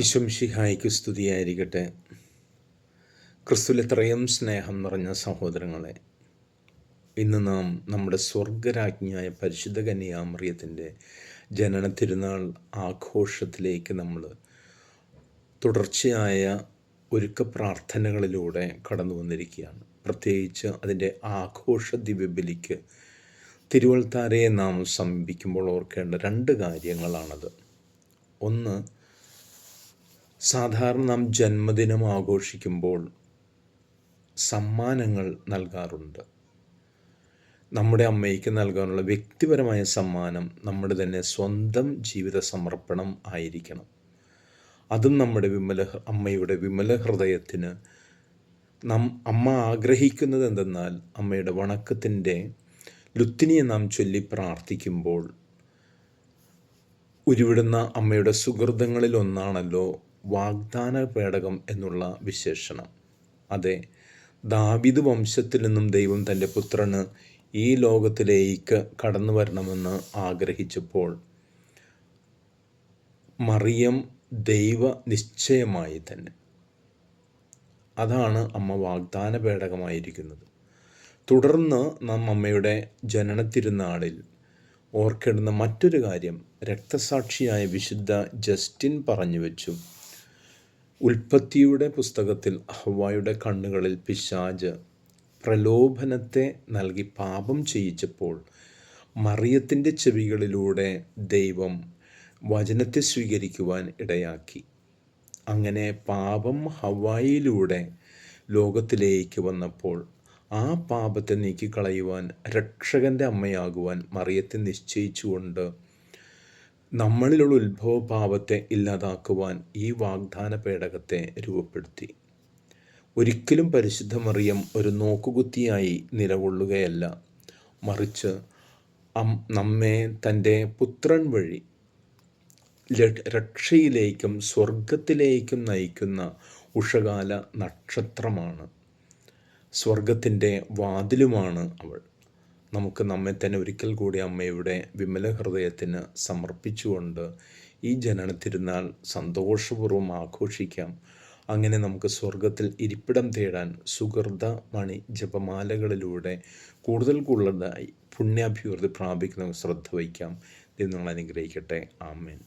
ഈശംഷിഹായിക്ക് സ്തുതിയായിരിക്കട്ടെ. ക്രിസ്തുലെത്രയും സ്നേഹം നിറഞ്ഞ സഹോദരങ്ങളെ ഇന്ന് നാം നമ്മുടെ സ്വർഗരാജ്ഞിയായ പരിശുദ്ധ കന്യാമറിയത്തിന്റെ ജനന തിരുനാൾ ആഘോഷത്തിലേക്ക് നമ്മൾ തുടർച്ചയായ ഒരുക്ക പ്രാർത്ഥനകളിലൂടെ കടന്നു വന്നിരിക്കുകയാണ്. പ്രത്യേകിച്ച് അതിന്റെ ആഘോഷ ദിവ്യബലിക്ക് തിരുവൾത്താരയെ നാം സമീപിക്കുമ്പോൾ ഓർക്കേണ്ട രണ്ട് കാര്യങ്ങളാണത്. ഒന്ന് സാധാരണ നാം ജന്മദിനം ആഘോഷിക്കുമ്പോൾ സമ്മാനങ്ങൾ നൽകാറുണ്ട്. നമ്മുടെ അമ്മയ്ക്ക് നൽകാനുള്ള വ്യക്തിപരമായ സമ്മാനം നമ്മുടെ തന്നെ സ്വന്തം ജീവിത സമർപ്പണം ആയിരിക്കണം. അതും നമ്മുടെ വിമല അമ്മയുടെ വിമല ഹൃദയത്തിന് നം അമ്മ ആഗ്രഹിക്കുന്നത് എന്തെന്നാൽ അമ്മയുടെ വണക്കത്തിന്റെ ലുത്തിനിയെ നാം ചൊല്ലി പ്രാർത്ഥിക്കുമ്പോൾ ഉരുവിടുന്ന അമ്മയുടെ സുഹൃതങ്ങളിൽ ഒന്നാണല്ലോ വാഗ്ദാന പേടകം എന്നുള്ള വിശേഷണം. അതെ ദാവിദ് വംശത്തിൽ നിന്നും ദൈവം തന്റെ പുത്രന് ഈ ലോകത്തിലേക്ക് കടന്നു വരണമെന്ന് ആഗ്രഹിച്ചപ്പോൾ മറിയം ദൈവ നിശ്ചയമായി തന്നെ. അതാണ് അമ്മ വാഗ്ദാന പേടകമായിരിക്കുന്നത് തുടർന്ന് നാം അമ്മയുടെ ജനനത്തിരുന്നാളിൽ ഓർക്കേണ്ടുന്ന മറ്റൊരു കാര്യം രക്തസാക്ഷിയായ വിശുദ്ധ ജസ്റ്റിൻ പറഞ്ഞു വെച്ചു. ഉൽപ്പത്തിയുടെ പുസ്തകത്തിൽ ഹവായുടെ കണ്ണുകളിൽ പിശാജ് പ്രലോഭനത്തെ നൽകി പാപം ചെയ്യിച്ചപ്പോൾ മറിയത്തിന്റെ ചെവികളിലൂടെ ദൈവം വചനത്തെ സ്വീകരിക്കുവാൻ ഇടയാക്കി. അങ്ങനെ പാപം ഹവായിലൂടെ ലോകത്തിലേക്ക് വന്നപ്പോൾ ആ പാപത്തെ നീക്കിക്കളയുവാൻ രക്ഷകന്റെ അമ്മയാകുവാൻ മറിയത്തെ നിശ്ചയിച്ചുകൊണ്ട് നമ്മളിലുള്ള ഉത്ഭവഭാവത്തെ ഇല്ലാതാക്കുവാൻ ഈ വാഗ്ദാന പേടകത്തെ രൂപപ്പെടുത്തി. ഒരിക്കലും പരിശുദ്ധ മറിയം ഒരു നോക്കുകുത്തിയായി നിലകൊള്ളുകയല്ല. മറിച്ച് നമ്മെ തന്റെ പുത്രൻ വഴി രക്ഷയിലേക്കും സ്വർഗത്തിലേക്കും നയിക്കുന്ന ഉഷകാല നക്ഷത്രമാണ്. സ്വർഗത്തിന്റെ വാതിലുമാണ് അവൾ. നമുക്ക് നമ്മെ തന്നെ ഒരിക്കൽ കൂടി അമ്മയുടെ വിമല ഹൃദയത്തിന് സമർപ്പിച്ചുകൊണ്ട് ഈ ജനന തിരുനാൾ സന്തോഷപൂർവം ആഘോഷിക്കാം. അങ്ങനെ നമുക്ക് സ്വർഗത്തിൽ ഇരിപ്പിടം തേടാൻ സുഹൃത മണി ജപമാലകളിലൂടെ കൂടുതൽ കൂടുതലായി പുണ്യാഭിവൃദ്ധി പ്രാപിക്കുന്ന ശ്രദ്ധ വയ്ക്കാം എന്നുള്ള അനുഗ്രഹിക്കട്ടെ. ആമേൻ.